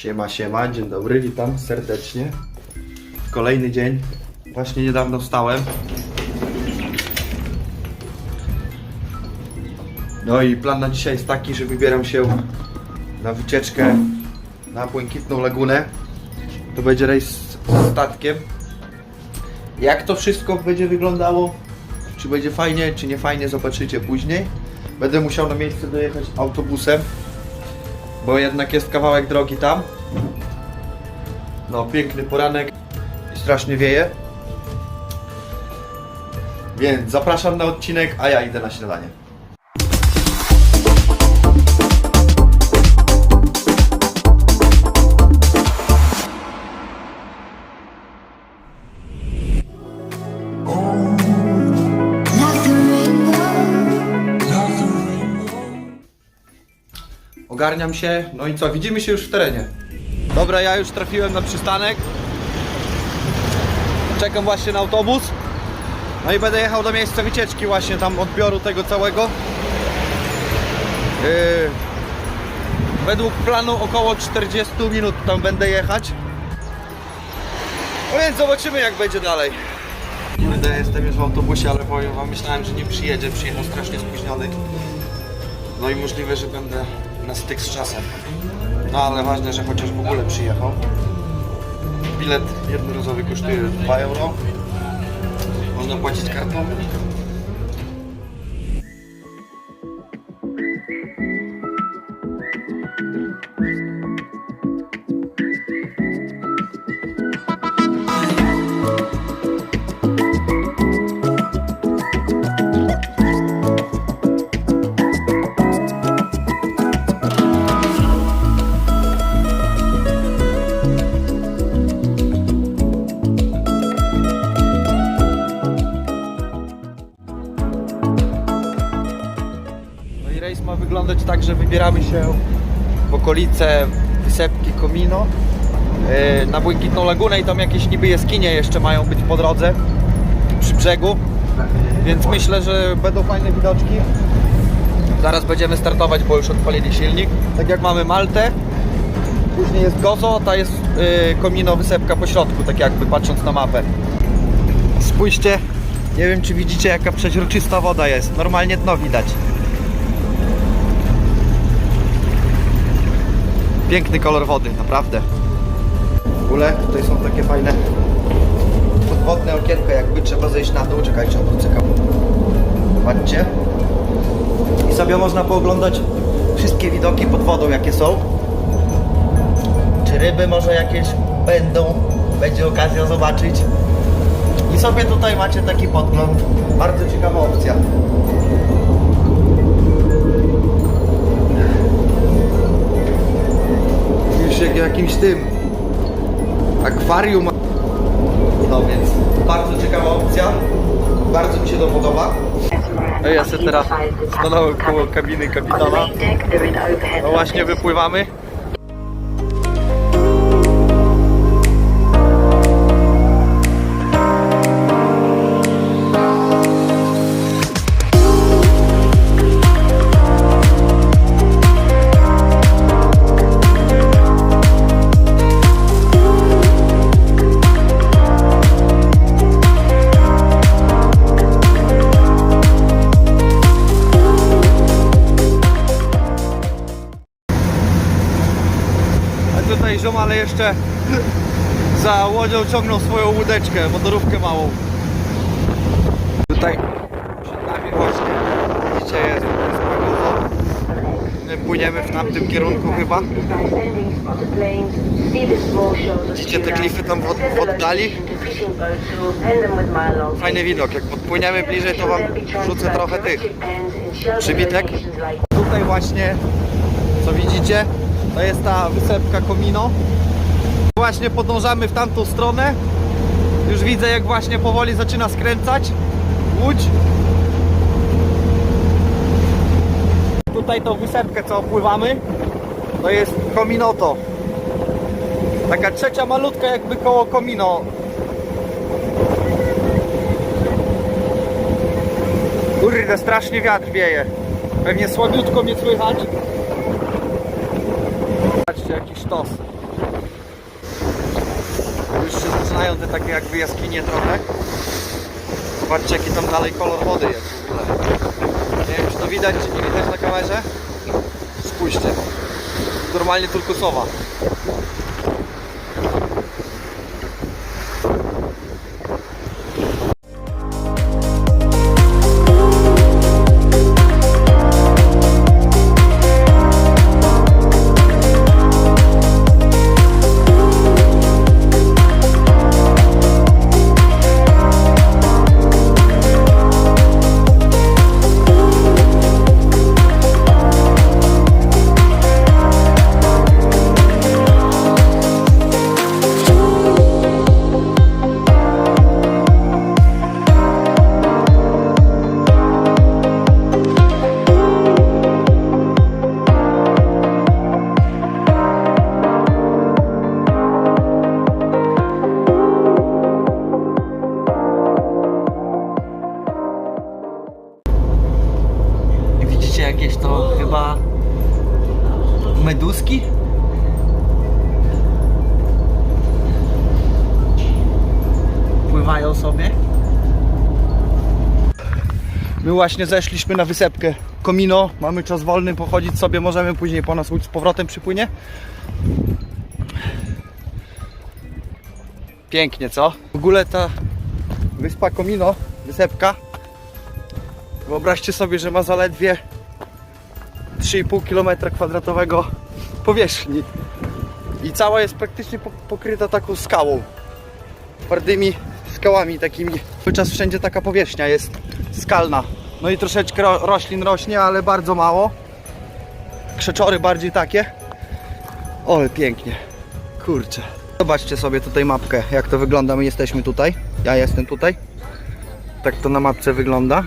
Siema, siema, dzień dobry, witam serdecznie. Kolejny dzień. Właśnie niedawno wstałem. No i plan na dzisiaj jest taki, że wybieram się na wycieczkę na Błękitną Lagunę. To będzie rejs statkiem. Jak to wszystko będzie wyglądało, czy będzie fajnie, czy nie fajnie, zobaczycie później. Będę musiał na miejsce dojechać autobusem, bo jednak jest kawałek drogi tam. No, piękny poranek strasznie wieje. Więc zapraszam na odcinek, a ja idę na śniadanie. Ogarniam się, no i co, widzimy się już w terenie. Dobra, ja już trafiłem na przystanek. Czekam właśnie na autobus. No i będę jechał do miejsca wycieczki właśnie tam odbioru tego całego. Yy, według planu około 40 minut tam będę jechać. No więc zobaczymy jak będzie dalej. Kurde, jestem już w autobusie, ale powiem wam, myślałem, że nie przyjedzie. Przyjechał strasznie spóźniony. No i możliwe, że będę na styk z czasem. No ale ważne, że chociaż w ogóle przyjechał. Bilet jednorazowy kosztuje 2 euro. Można płacić kartą. Się w okolice Wysepki Komino. Yy, na Błękitną Lagunę i tam jakieś niby jaskinie jeszcze mają być po drodze przy brzegu. Więc myślę, że będą fajne widoczki. Zaraz będziemy startować, bo już odpalili silnik. Tak jak mamy Maltę później jest Gozo, ta jest yy, Komino Wysepka po środku, tak jakby patrząc na mapę. Spójrzcie nie wiem czy widzicie jaka przeźroczysta woda jest. Normalnie dno widać Piękny kolor wody, naprawdę. W ogóle tutaj są takie fajne podwodne okienko, jakby trzeba zejść na dół. Czekajcie, odwrócę kamerę. Patrzcie. I sobie można pooglądać wszystkie widoki pod wodą, jakie są. Czy ryby może jakieś będą, będzie okazja zobaczyć. I sobie tutaj macie taki podgląd. Bardzo ciekawa opcja. Tym akwarium. No więc bardzo ciekawa opcja. Bardzo mi się to podoba. No ja sobie teraz stanąłem koło kabiny kapitana. No właśnie wypływamy. Jeszcze za łodzią ciągną swoją łódeczkę, motorówkę małą. Tutaj przed nami właśnie, widzicie, jest, jest. My płyniemy w tamtym kierunku chyba. Widzicie te klify tam w, w oddali? Fajny widok, jak podpłyniemy bliżej to wam wrzucę trochę tych przybitek. Tutaj właśnie, co widzicie, to jest ta wysepka Komino. Właśnie podążamy w tamtą stronę. Już widzę jak właśnie powoli zaczyna skręcać łódź. Tutaj tą wysepkę co opływamy, to jest Kominoto. Taka trzecia malutka jakby koło Komino. Kurde, strasznie wiatr wieje. Pewnie słabiutko mnie słychać. Patrzcie, jaki sztos. Już zaczynają te takie jakby jaskinie trochę. Zobaczcie jaki tam dalej kolor wody jest w ogóle. Nie wiem czy to widać, czy nie widać na kamerze. Spójrzcie. Normalnie turkusowa. Właśnie zeszliśmy na wysepkę Komino. Mamy czas wolny, pochodzić sobie możemy. Później po nas łódź z powrotem przypłynie. Pięknie, co? W ogóle ta wyspa Komino, wysepka, Wyobraźcie sobie, że ma zaledwie 3,5 km kwadratowego powierzchni i cała jest praktycznie po- pokryta taką skałą. Twardymi skałami takimi. Cały czas wszędzie taka powierzchnia jest skalna. No i troszeczkę ro- roślin rośnie, ale bardzo mało. Krzeczory bardziej takie. Ale pięknie. Kurczę. Zobaczcie sobie tutaj mapkę, jak to wygląda. My jesteśmy tutaj. Ja jestem tutaj. Tak to na mapce wygląda.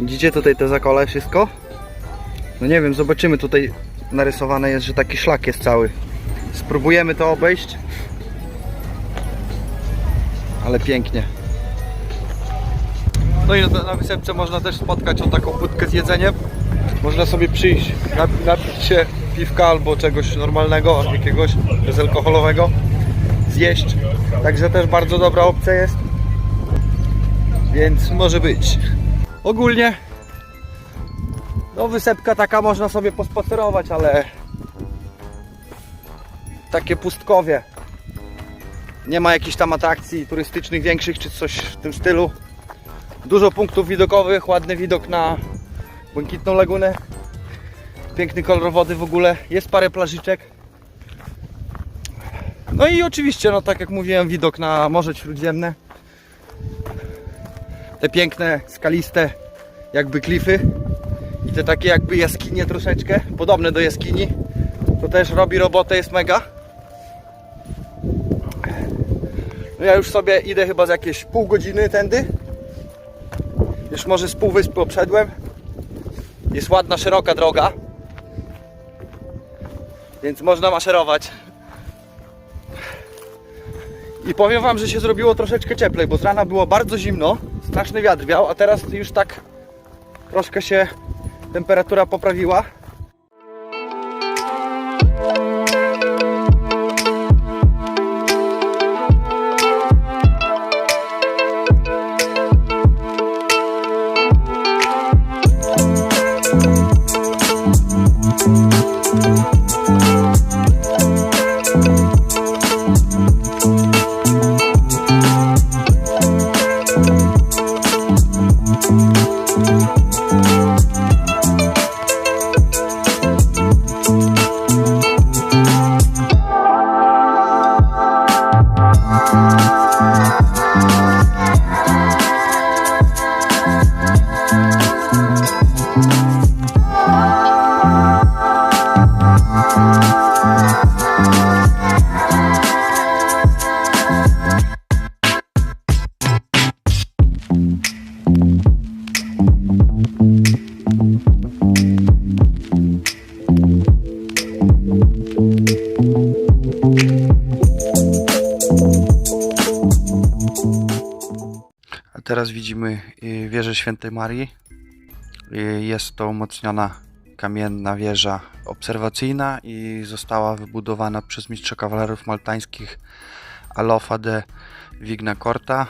Widzicie tutaj te zakole, wszystko? No nie wiem, zobaczymy tutaj narysowane jest, że taki szlak jest cały. Spróbujemy to obejść. Ale pięknie. No i na, wysepce można też spotkać o taką płytkę z jedzeniem. Można sobie przyjść, nap- napić się piwka albo czegoś normalnego, jakiegoś bezalkoholowego, zjeść. Także też bardzo dobra opcja jest. Więc może być. Ogólnie no wysepka taka można sobie pospacerować, ale takie pustkowie. Nie ma jakichś tam atrakcji turystycznych większych czy coś w tym stylu. Dużo punktów widokowych, ładny widok na błękitną lagunę. Piękny kolor wody w ogóle. Jest parę plażyczek. No i oczywiście, no tak jak mówiłem, widok na Morze Śródziemne te piękne, skaliste jakby klify i te takie jakby jaskinie troszeczkę, podobne do jaskini. To też robi robotę, jest mega. No ja już sobie idę chyba z jakieś pół godziny tędy. Już może z pół wyspy obszedłem. Jest ładna, szeroka droga. Więc można maszerować. I powiem wam, że się zrobiło troszeczkę cieplej, bo z rana było bardzo zimno, straszny wiatr wiał, a teraz już tak troszkę się temperatura poprawiła. Teraz widzimy y, wieżę Świętej Marii. Y, Jest to umocniona kamienna wieża obserwacyjna i została wybudowana przez mistrza kawalerów maltańskich Alofa de Vignacorta.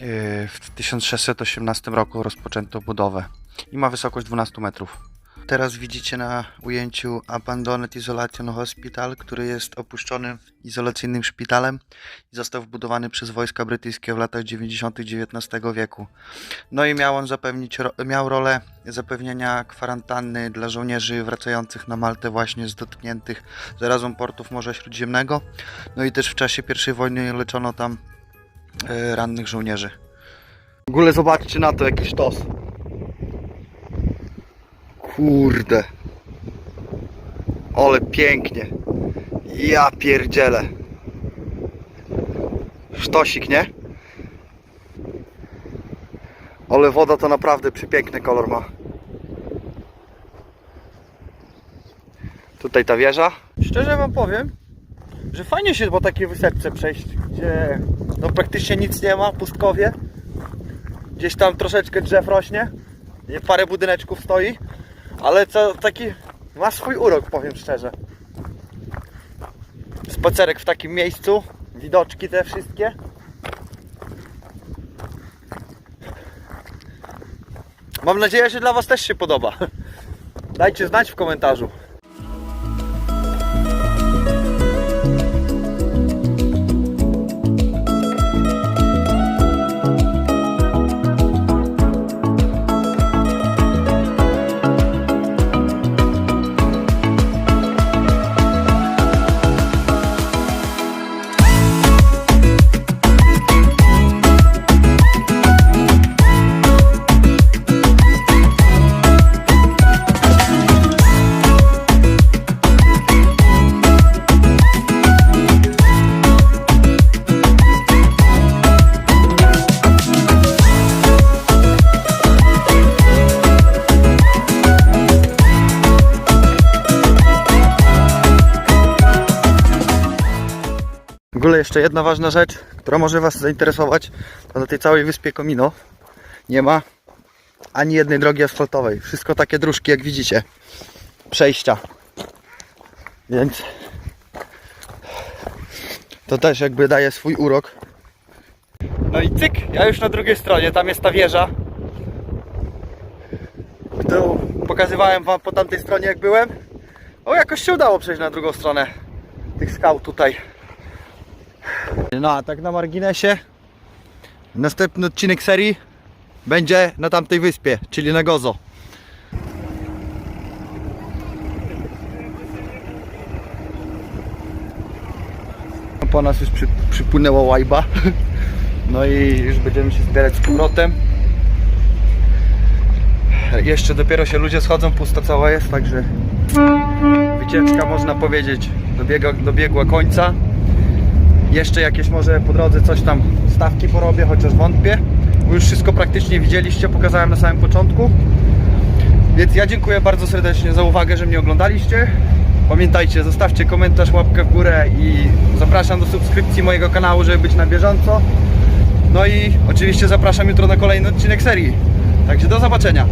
Yy, W 1618 roku rozpoczęto budowę i ma wysokość 12 metrów. Teraz widzicie na ujęciu Abandoned Isolation Hospital, który jest opuszczonym izolacyjnym szpitalem i został wbudowany przez wojska brytyjskie w latach 90. XIX wieku. No i miał on zapewnić, miał rolę zapewnienia kwarantanny dla żołnierzy wracających na Maltę właśnie z dotkniętych zarazą portów Morza Śródziemnego. No i też w czasie I wojny leczono tam e, rannych żołnierzy. W ogóle zobaczcie na to jakiś tos. Kurde. Ale pięknie. Ja pierdzielę. Sztosik, nie? Ale woda to naprawdę przepiękny kolor ma. Tutaj ta wieża. Szczerze wam powiem, że fajnie się po takiej wysepce przejść, gdzie no praktycznie nic nie ma, pustkowie. Gdzieś tam troszeczkę drzew rośnie, nie parę budyneczków stoi, ale co taki ma swój urok, powiem szczerze. Spacerek w takim miejscu, widoczki te wszystkie. Mam nadzieję, że dla Was też się podoba. Dajcie znać w komentarzu. Jeszcze jedna ważna rzecz, która może Was zainteresować, to na tej całej wyspie Komino nie ma ani jednej drogi asfaltowej. Wszystko takie dróżki, jak widzicie. Przejścia. Więc to też jakby daje swój urok. No i cyk, ja już na drugiej stronie, tam jest ta wieża, którą pokazywałem Wam po tamtej stronie jak byłem. O, jakoś się udało przejść na drugą stronę tych skał tutaj. No a tak na marginesie Następny odcinek serii Będzie na tamtej wyspie, czyli na Gozo. Po nas już przy, przypłynęła łajba. No i już będziemy się zbierać z powrotem. Jeszcze dopiero się ludzie schodzą, pusto cała jest, także Wycieczka można powiedzieć dobiega, dobiegła końca jeszcze jakieś może po drodze coś tam stawki porobię, chociaż wątpię. Bo już wszystko praktycznie widzieliście, pokazałem na samym początku. Więc ja dziękuję bardzo serdecznie za uwagę, że mnie oglądaliście. Pamiętajcie, zostawcie komentarz, łapkę w górę i zapraszam do subskrypcji mojego kanału, żeby być na bieżąco. No i oczywiście zapraszam jutro na kolejny odcinek serii. Także do zobaczenia.